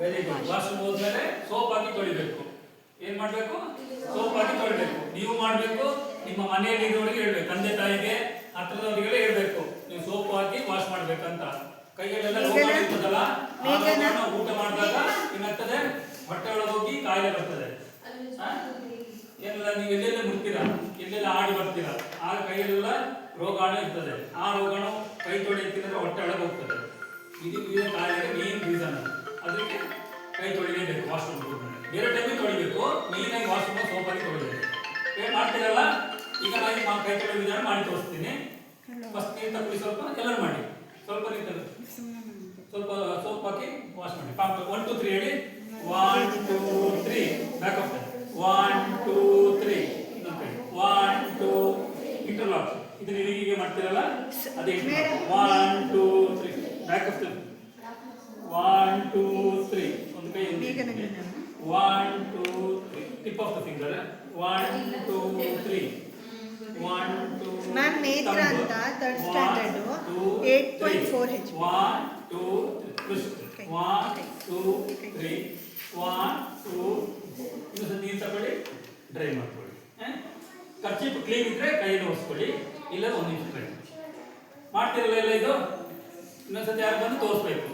Very good washroom ಹೋದ್ಮೇಲೆ soap ಹಾಕಿ ತೊಳಿಬೇಕು. ಏನ್ ಮಾಡ್ಬೇಕು? ಸೋಪ್ ಹಾಕಿ ತೊಳಿಬೇಕು. ನೀವು ಮಾಡ್ಬೇಕು ನಿಮ್ಮ ಮನೆಯಲ್ಲಿ ಇರೋರಿಗೆ ಹೇಳ್ಬೇಕು. ತಂದೆ ತಾಯಿಗೆ ಹತ್ರದವರಿಗೆಲ್ಲ ಹೇಳ್ಬೇಕು. ನೀವು ಸೋಪ್ ಹಾಕಿ ವಾಶ್ ಮಾಡ್ಬೇಕಂತ. ರೋಗ? ಇರ್ತದಲ್ಲ ಆ ಊಟ ಮಾಡಿದಾಗ ಏನಾಗ್ತದೆ? ಹೊಟ್ಟೆ ಒಳಗೆ ಹೋಗಿ ಕಾಯಿಲೆ ಬರ್ತದೆ? ಏನೆಲ್ಲ ನೀವು ಎಲ್ಲೆಲ್ಲ ಮುಟ್ತೀರಾ? ಎಲ್ಲೆಲ್ಲ ಆಡಿ ಬರ್ತೀರಾ? ಆ ಕೈಯಲ್ಲೆಲ್ಲ ರೋಗಾಣು ಇರ್ತದೆ. ಆ ರೋಗಾಣು ಕೈ ತೊಳೆಯುತ್ತಿದ್ರೆ ತಿಂದ್ರೆ ಹೊಟ್ಟೆ ಒಳಗೆ ಹೋಗ್ತದೆ. ಇದು ಇದು ಕಾಯಿಲೆಗೆ ಮೇನ್ ರೀಸನ್ ಅದಕ್ಕೆ ಕೈ ತೊಳಿಲೇಬೇಕು ವಾಶ್ರೂಮ್ ಬೇರೆ ಟೈಮಿಗೆ ತೊಳಿಬೇಕು ಮೇಯ್ನಾಗಿ ವಾಶ್ರೂಮ್ ಸೋಪಾಗಿ ತೊಳಿಬೇಕು ಏನು ಮಾಡ್ತೀರಲ್ಲ ಈಗ ನಾನು ಮಾ- ಕೈ ತೊಳೆಯೋ ವಿಧಾನ ಮಾಡಿ ತೋರಿಸ್ತೀನಿ. ಫಸ್ಟ್ ನೀರು ತಪ್ಪಿ ಸ್ವಲ್ಪ ಎಲ್ಲರೂ ಮಾಡಿ. ಸ್ವಲ್ಪ ನೀರು ತಗೊಳ್ಳಿ. ಸ್ವಲ್ಪ ಸೋಪ್ ಹಾಕಿ ವಾಶ್ ಮಾಡಿ. ಪಾಪ ಒನ್ ಟು ತ್ರೀ ಹೇಳಿ. One two three back of one two three one two interlock ಇದು ನೀವು ಹೀಗೆ ಮಾಡ್ತೀರಲ್ಲ ಅದೇ one two three back of one two three ಕೈ three tip of the finger one two three one two ma'am Nethra ಅಂತ third standard, 8.4 HP. One two push Okay. One Okay. Two three one two ಇನ್ನು ಸ್ವಲ್ಪ ನೀರು ತಗೊಳ್ಳಿ dry ಮಾಡ್ಕೊಳ್ಳಿ ಖರ್ಚು clean ಇದ್ರೆ ಕೈ ಒರೆಸ್ಕೊಳ್ಳಿ ಇಲ್ಲ ಒಂದು ನಿಮಿಷ ಟ್ರೈ ಮಾಡ್ತಿರಲ್ಲ ಇಲ್ಲ ಇದು? ಇನ್ನೊಂದ್ಸತಿ ಯಾರು ಬಂದು ತೋರಿಸ್ಬೇಕು.